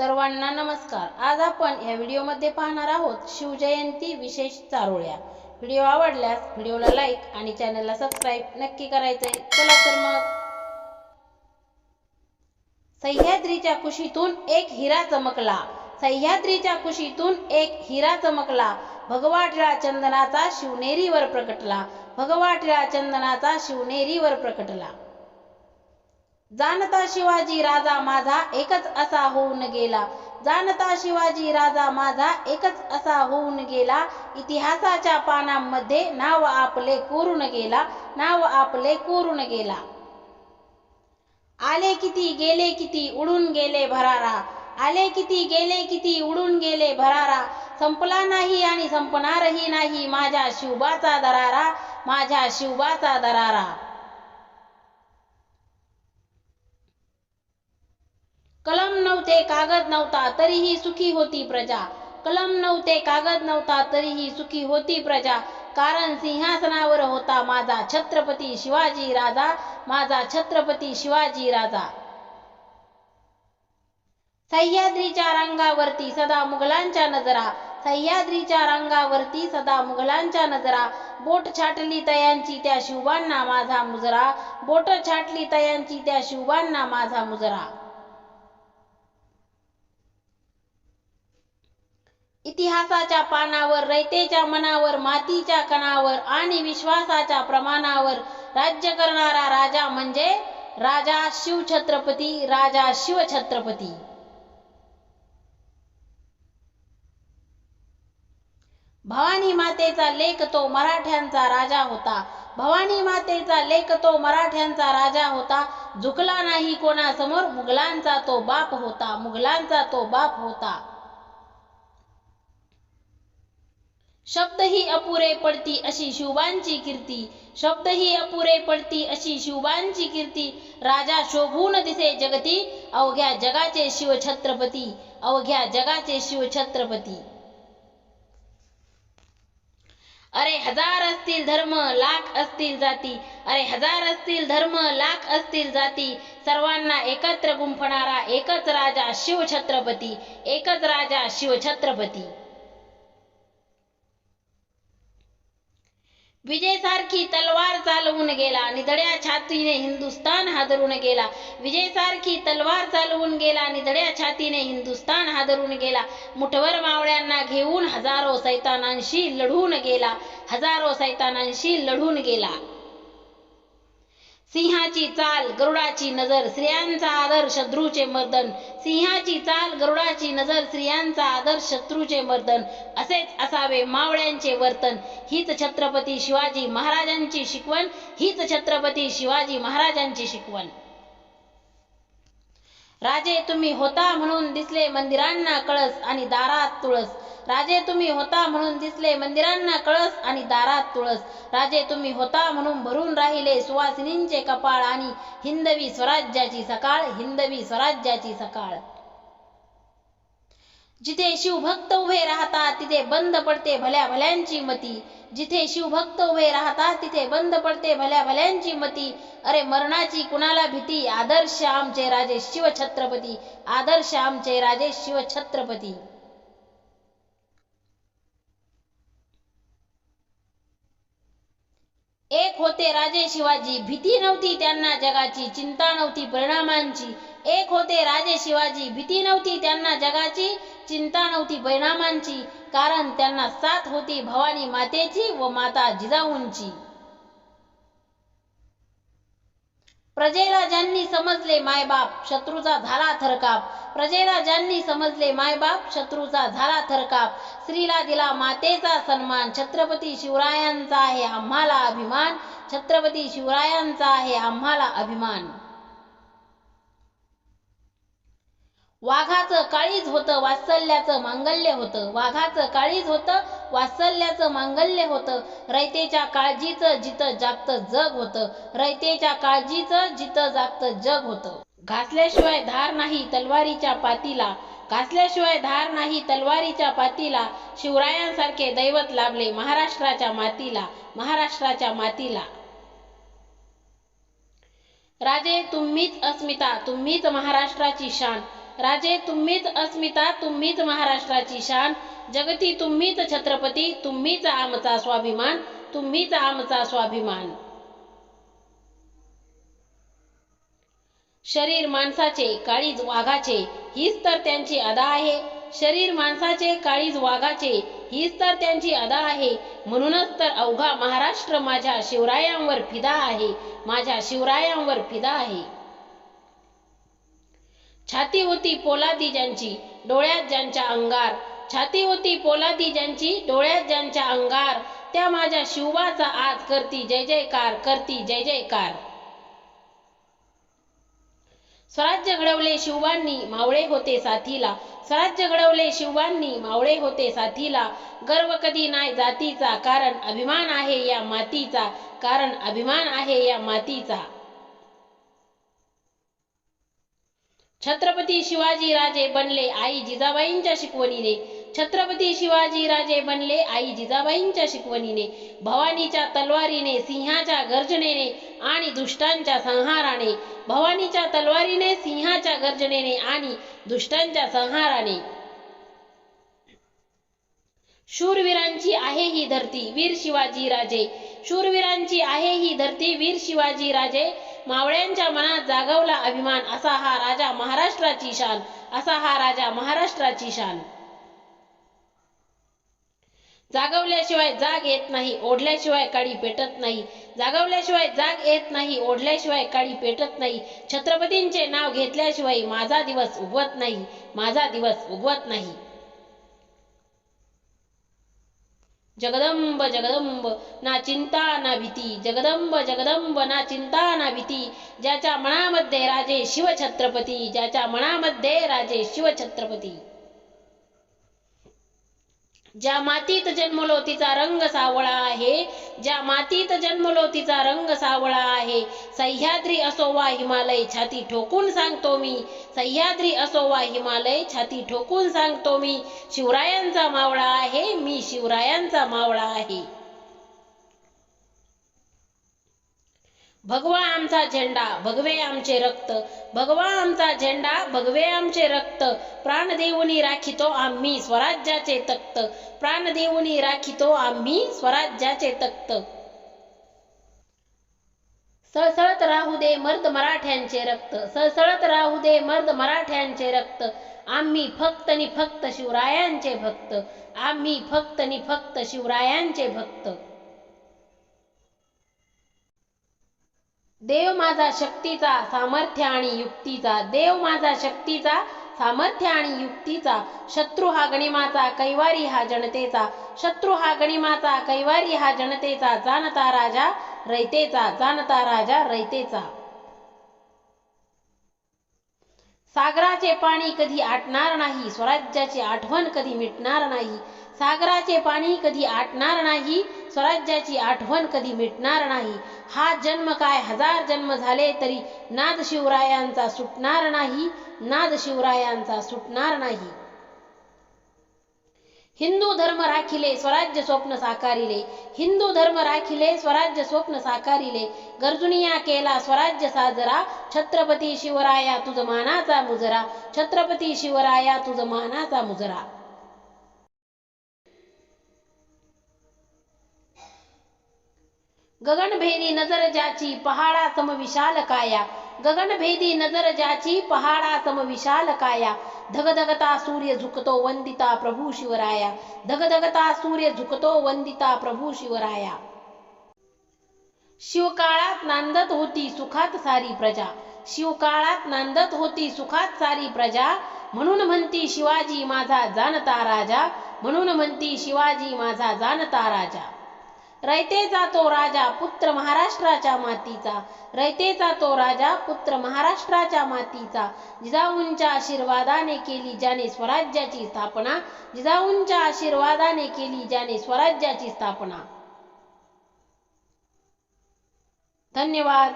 सर्वांना नमस्कार. आज आपण या व्हिडिओमध्ये पाहणार आहोत शिवजयंती विशेष चारोळ्या. व्हिडिओ आवडल्यास व्हिडिओला लाईक आणि चॅनलला सबस्क्राईब नक्की करायचंय. चला तर मग. सह्याद्रीच्या कुशीतून एक हिरा चमकला. सह्याद्रीच्या कुशीतून एक हिरा चमकला. भगवाटळा चंदनाचा शिवनेरीवर प्रकटला. भगवाटळा चंदनाचा शिवनेरीवर प्रकटला. जाणता शिवाजी राजा माझा एकच असा होऊन गेला. जाणता शिवाजी राजा माझा एकच असा होऊन गेला. इतिहासाच्या पानांमध्ये नाव आपले कोरून गेला. नाव आपले कोरून गेला. आले किती गेले किती उडून गेले भरारा. आले किती गेले किती उडून गेले भरारा. संपला नाही आणि संपणारही नाही माझ्या शिवबाचा दरारा. माझ्या शिवबाचा दरारा. कलम नव्हते कागद नव्हता तरीही सुखी होती प्रजा. कलम नव्हते कागद नव्हता तरीही सुखी होती प्रजा. कारण सिंहासनावर होता माझा छत्रपती शिवाजी राजा माझा छत्रपती शिवाजी राजा. सह्याद्रीच्या रंगावरती सदा मुघलांच्या नजरा सह्याद्रीच्या रंगावरती सदा मुघलांच्या नजरा. बोट छाटली तयांची त्या शिवबांना माझा मुजरा बोट छाटली तयांची त्या शिवबांना माझा मुजरा. इतिहासाच्या पानावर रयतेच्या मनावर मातीच्या कणावर आणि विश्वासाच्या प्रमाणावर राज्य करणारा राजा म्हणजे राजा शिवछत्रपती राजा शिवछत्रपती. भवानी मातेचा लेख तो मराठ्यांचा राजा होता. भवानी मातेचा लेख तो मराठ्यांचा राजा होता. झुकला नाही कोणासमोर मुघलांचा तो बाप होता मुघलांचा तो बाप होता. शब्दही अपुरे पडती अशी शिवबांची कीर्ती. शब्दही अपुरे पडती अशी शिवबांची कीर्ती. राजा शोभून दिसे जगती अवघ्या जगाचे शिवछत्रपती. अवघ्या जगाचे शिवछत्रपती. अरे हजार असतील धर्म लाख असतील जाती. अरे हजार असतील धर्म लाख असतील जाती. सर्वांना एकत्र गुंफणारा एकच राजा शिवछत्रपती. एकच राजा शिवछत्रपती. विजयसारखी तलवार चालवून गेला. निधड्या छातीने हिंदुस्तान हादरून गेला. विजयसारखी तलवार चालवून गेला. निधड्या छातीने हिंदुस्तान हादरून गेला. मुठवर मावळ्यांना घेऊन हजारो सैतानांशी लढून गेला. हजारो सैतानांशी लढून गेला. सिंहाची चाल गरुडाची नजर स्त्रियांचा आदर शत्रूचे मर्दन. सिंहाची चाल गरुडाची नजर स्त्रियांचा आदर शत्रूचे मर्दन. असेच असावे मावळ्यांचे वर्तन. हीच छत्रपती शिवाजी महाराजांची शिकवण हीच छत्रपती शिवाजी महाराजांची शिकवण. राजे तुम्ही होता म्हणून दिसले मंदिरांना कळस आणि दारात तुळस. राजे तुम्ही होता म्हणून दिसले मंदिरांना कळस आणि दारात तुळस. राजे तुम्ही होता म्हणून भरून राहिले सुवासिनींचे कपाळ आणि हिंदवी स्वराज्याची सकाळ हिंदवी स्वराज्याची सकाळ. जिथे शिवभक्त उभे राहतात तिथे बंद पडते भल्या भल्यांची मती. जिथे शिवभक्त उभे राहतात तिथे बंद पडते भल्या भल्यांची मती. अरे मरणाची कुणाला भीती? आदर्श आमचे राजे शिवछत्रपती. आदर्श आमचे राजे शिवछत्रपती. एक होते राजे शिवाजी. भीती नव्हती त्यांना जगाची चिंता नव्हती परिणामांची. एक होते राजे शिवाजी. भीती नव्हती त्यांना जगाची चिंता नव्हती परिणामांची. कारण त्यांना साथ होती भवानी मातेची व माता जिजाऊंची. प्रजेला ज्यांनी समजले मायबाप शत्रूचा झाला थरकाप. प्रजेला ज्यांनी समजले मायबाप शत्रूचा झाला थरकाप. स्त्रीला दिला मातेचा सन्मान. छत्रपती शिवरायांचा आहे आम्हाला अभिमान. छत्रपती शिवरायांचा आहे आम्हाला अभिमान. वाघाचं काळीज होतं वात्सल्याचं मांगल्य होतं. वाघाचं काळीज होतं वात्सल्याचं मांगल्य होतं. रयतेच्या काळजीचं जिथं जागतं जग होतं. रयतेच्या काळजीचं जिथं जागतं जग होतं. घासल्याशिवाय धार नाही तलवारीच्या पातीला. घासल्याशिवाय धार नाही तलवारीच्या पातीला. शिवरायांसारखे दैवत लाभले महाराष्ट्राच्या मातीला. महाराष्ट्राच्या मातीला. राजे तुम्हीच अस्मिता तुम्हीच महाराष्ट्राची शान. राजे तुम्हीच अस्मिता तुम्हीच महाराष्ट्राची शान. जगती तुम्हीच छत्रपती तुम्हीच आमचा स्वाभिमान तुम्हीच आमचा स्वाभिमान. शरीर माणसाचे काळीज वाघाचे हीच तर त्यांची अदा आहे. शरीर माणसाचे काळीज वाघाचे हीच तर त्यांची अदा आहे. म्हणूनच तर अवघा महाराष्ट्र माझ्या शिवरायांवर फिदा आहे. माझ्या शिवरायांवर फिदा आहे. छाती होती पोलादी ज्यांची डोळ्यात ज्यांच्या अंगार. छाती होती पोलादी ज्यांची डोळ्यात ज्यांच्या अंगार. त्या माझ्या शिवबाचा आज करती जय जयकार करती जय जयकार. स्वराज्य घडवले शिवबांनी मावळे होते साथीला. स्वराज्य घडवले शिवबांनी मावळे होते साथीला. गर्व कधी नाही जातीचा कारण अभिमान आहे या मातीचा. कारण अभिमान आहे या मातीचा. छत्रपती शिवाजी राजे बनले आई जिजाबाईंच्या शिकवणीने. छत्रपती शिवाजी राजे बनले आई जिजाबाईंच्या शिकवणीने. भवानीच्या तलवारीने सिंहाच्या गर्जनेने आणि दुष्टांच्या संहाराने. भवानीच्या तलवारीने सिंहाच्या गर्जनेने आणि दुष्टांच्या संहाराने. शूरवीरांची आहे ही धरती वीर शिवाजी राजे. शूरवीरांची आहे ही धरती. वीर शिवाजी राजे मावळ्यांच्या मनात जागवला अभिमान. असा हा राजा महाराष्ट्राची शान. असा हा राजा महाराष्ट्राची शान. जागवल्याशिवाय जाग येत नाही. ओढल्याशिवाय काळी पेटत नाही. जागवल्याशिवाय जाग येत नाही. ओढल्याशिवाय काळी पेटत नाही. छत्रपतींचे नाव घेतल्याशिवाय माझा दिवस उगवत नाही. माझा दिवस उगवत नाही. जगदंब जगदंब ना चिंता ना भीती. जगदंब जगदंब ना चिंता ना भीती. ज्याच्या मनामध्ये राजे शिवछत्रपती ज्याच्या मनामध्ये राजे शिवछत्रपती. ज्या मातीत जन्मलो तिचा रंग सावळा आहे ज्या मातीत जन्मलो तिचा रंग सावळा आहे सह्याद्री असो वा हिमालय छाती ठोकून सांगतो मी. सह्याद्री असो वा हिमालय छाती ठोकून सांगतो मी. शिवरायांचा मावळा आहे मी शिवरायांचा मावळा आहे. भगवा आमचा झेंडा भगवे आमचे रक्त. भगवा आमचा झेंडा भगवे आमचे रक्त. प्राण देऊनी राखितो आम्ही स्वराज्याचे तक्त प्राण देऊनी राखितो आम्ही स्वराज्याचे तक्त सळसळत राहू दे मर्द मराठ्यांचे रक्त. सळसळत राहू दे मर्द मराठ्यांचे रक्त. आम्ही फक्त नि फक्त शिवरायांचे भक्त. आम्ही फक्त नि फक्त शिवरायांचे भक्त. देव माझा शक्तीचा सामर्थ्य आणि युक्तीचा. देव माझा शक्तीचा सामर्थ्य आणि युक्तीचा. शत्रू हा गणिमाचा कैवारी हा जनतेचा. शत्रू हा गणिमाचा कैवारी हा जनतेचा. जाणता राजा रयतेचा. जाणता राजा रयतेचा. सागराचे पाणी कधी आटणार नाही स्वराज्याची आठवण कधी मिटणार नाही. सागराचे पाणी कधी आटणार नाही स्वराज्याची आठवण कधी मिटणार नाही. हा जन्म काय? हजार जन्म झाले तरी नाद शिवरायांचा सुटणार नाही नाद शिवरायांचा सुटणार नाही. हिंदू धर्म राखिले स्वराज्य स्वप्न साकारिले. हिंदू धर्म राखिले स्वराज्य स्वप्न साकारिले. गर्जुनिया केला स्वराज्य साजरा. छत्रपती शिवराया तुझ मानाचा मुजरा. छत्रपती शिवराया तुझ मानाचा मुजरा. गगनभेदी नजर ज्याची पहाडा सम विशाल काया। गगनभेदी नजर ज्याची पहाडा सम विशाल काया। धगधगता सूर्य झुकतो वंदिता प्रभू शिवराया। धगधगता सूर्य झुकतो वंदिता प्रभू शिवराया। शिवकाळात नांदत होती सुखात सारी प्रजा। शिवकाळात नांदत होती सुखात सारी प्रजा। म्हणून म्हणती शिवाजी माझा जाणता राजा। म्हणून म्हणती शिवाजी माझा जाणता राजा। रयतेचा तो राजा पुत्र महाराष्ट्राच्या मातीचा. रयतेचा तो राजा पुत्र महाराष्ट्राच्या मातीचा. जिजाऊंच्या आशीर्वादाने केली ज्याने स्वराज्याची स्थापना. जिजाऊंच्या आशीर्वादाने केली ज्याने स्वराज्याची स्थापना. धन्यवाद.